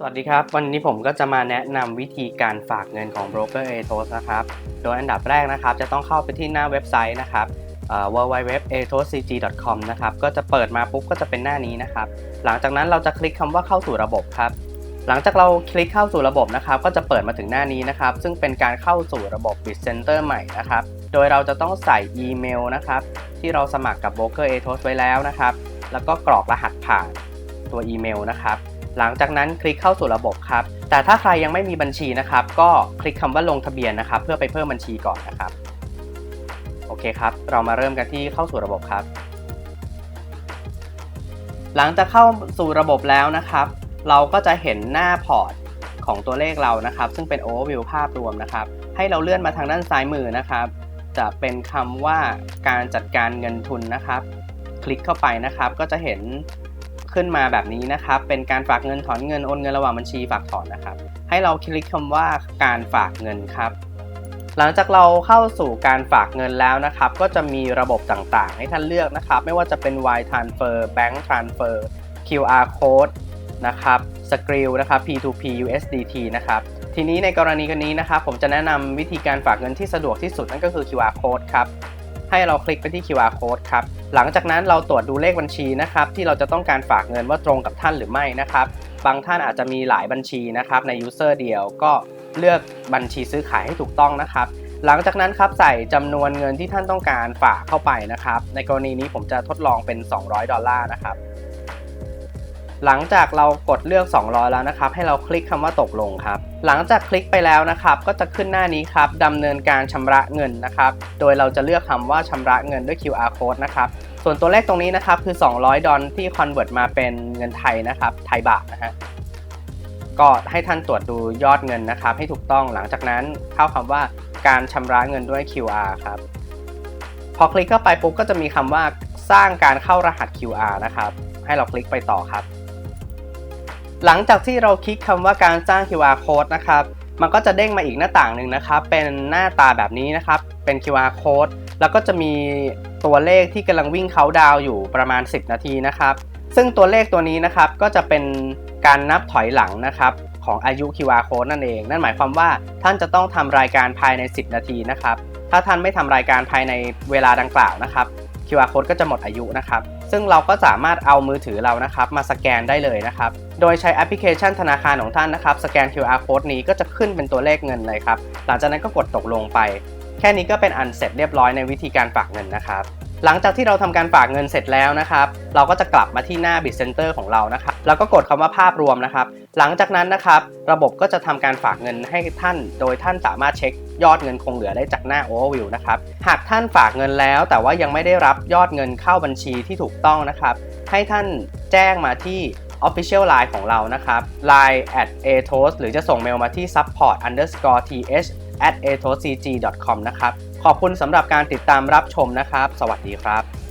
สวัสดีครับ วันนี้ผมก็จะมาแนะนำวิธีการฝากเงินของ Broker a t o s นะครับ โดยอันดับแรกนะครับ จะต้องเข้าไปที่หน้าเว็บไซต์นะครับ www.atoscg.com นะครับ ก็จะเปิดมาปุ๊บก็จะเป็นหน้านี้นะครับ หลังจากนั้นเราจะคลิกคำว่าเข้าสู่ระบบครับ หลังจากเราคลิกเข้าสู่ระบบนะครับ ก็จะเปิดมาถึงหน้านี้นะครับ ซึ่งเป็นการเข้าสู่ระบบ Bit Center ใหม่นะครับ โดยเราจะต้องใส่อีเมลนะครับ ที่เราสมัครกับ Broker a t o s ไว้แล้วนะครับ แล้วก็กรอกรหัสผ่านตัวอีเมลนะครับ หลังจากนั้นคลิกเข้าสู่ระบบครับ แต่ถ้าใครยังไม่มีบัญชีนะครับ ก็คลิกคำว่าลงทะเบียนนะครับ เพื่อไปเพิ่มบัญชีก่อนนะครับ โอเคครับ เรามาเริ่มกันที่เข้าสู่ระบบครับ หลังจากเข้าสู่ระบบแล้วนะครับ เราก็จะเห็นหน้าพอร์ตของตัวเลขเรานะครับ ซึ่งเป็น overview ภาพรวมนะครับ ให้เราเลื่อนมาทางด้านซ้ายมือนะครับ จะเป็นคำว่าการจัดการเงินทุนนะครับ คลิกเข้าไปนะครับ ก็จะเห็น ขึ้นมาแบบนี้นะครับ เป็นการฝากเงินถอนเงินโอนเงินระหว่างบัญชีฝากถอนนะครับ ให้เราคลิกคำว่าการฝากเงินครับ หลังจากเราเข้าสู่การฝากเงินแล้วนะครับ ก็จะมีระบบต่างๆ ให้ท่านเลือกนะครับ ไม่ว่าจะเป็น Y Transfer Bank Transfer QR Code นะครับ Skrill นะครับ P2P USDT นะครับ ทีนี้ในกรณีกันนี้นะครับ ผมจะแนะนำวิธีการฝากเงินที่สะดวกที่สุดนั่นก็คือ QR Code ครับ ให้เราคลิกไปที่ QR code ครับ หลังจากนั้นเราตรวจดูเลขบัญชีนะครับ ที่เราจะต้องการฝากเงินว่าตรงกับท่านหรือไม่นะครับ บางท่านอาจจะมีหลายบัญชีนะครับใน user เดียวก็เลือกบัญชีซื้อขายให้ถูกต้องนะครับ หลังจากนั้นครับใส่จำนวนเงินที่ท่านต้องการฝากเข้าไปนะครับ ในกรณีนี้ผมจะทดลองเป็น 200 ดอลลาร์นะครับ หลังจากเรากดเลือก 200 แล้วนะครับ ให้เราคลิกคำว่าตกลงครับ หลังจากคลิกไปแล้วนะครับ ก็จะขึ้นหน้านี้ครับดำเนินการชำระเงินนะครับ โดยเราจะเลือกคำว่าชำระเงินด้วย QR code นะครับส่วนตัวเลขตรงนี้นะครับคือ 200 ดอลที่คอนเวิร์ตมาเป็นเงินไทยนะครับ ไทยบาทนะฮะก็ให้ท่านตรวจดูยอดเงินนะครับ ให้ถูกต้องหลังจากนั้นเข้าคำว่าการชำระเงินด้วย QR ครับพอคลิกเข้าไปปุ๊บก็จะมีคำว่าสร้างการเข้ารหัส QR นะครับ ให้เราคลิกไปต่อครับ หลังจากที่เราคลิกคำว่าการสร้าง QR code นะครับ มันก็จะเด้งมาอีกหน้าต่างหนึ่งนะครับ เป็นหน้าตาแบบนี้นะครับ เป็น QR code แล้วก็จะมีตัวเลขที่กำลังวิ่งเขาดาวอยู่ประมาณ 10 นาทีนะครับ ซึ่งตัวเลขตัวนี้นะครับก็จะเป็นการนับถอยหลังนะครับของอายุ QR code นั่นเอง นั่นหมายความว่าท่านจะต้องทำรายการภายใน 10 นาทีนะครับ ถ้าท่านไม่ทำรายการภายในเวลาดังกล่าวนะครับ QR code ก็จะหมดอายุนะครับ ซึ่งเราก็สามารถเอามือถือเรานะครับมาสแกนได้เลยนะครับ โดยใช้แอปพลิเคชันธนาคารของท่านนะครับ สแกน QR code นี้ก็จะขึ้นเป็นตัวเลขเงินเลยครับ หลังจากนั้นก็กดตกลงไป แค่นี้ก็เป็นอันเสร็จเรียบร้อยในวิธีการฝากเงินนะครับ หลังจากที่เราทำการฝากเงินเสร็จแล้วนะครับ เราก็จะกลับมาที่หน้า Bit Center ของเรานะครับ แล้วก็กดคำว่าภาพรวมนะครับ หลังจากนั้นนะครับ ระบบก็จะทำการฝากเงินให้ท่าน โดยท่านสามารถเช็คยอดเงินคงเหลือได้จากหน้า Overview นะครับ หากท่านฝากเงินแล้ว แต่ว่ายังไม่ได้รับยอดเงินเข้าบัญชีที่ถูกต้องนะครับ ให้ท่านแจ้งมาที่ Official Line ของเรานะครับ line at atos หรือจะส่งเมลมาที่ support underscore th at atoscg.com นะครับ ขอบคุณสำหรับการติดตามรับชมนะครับ สวัสดีครับ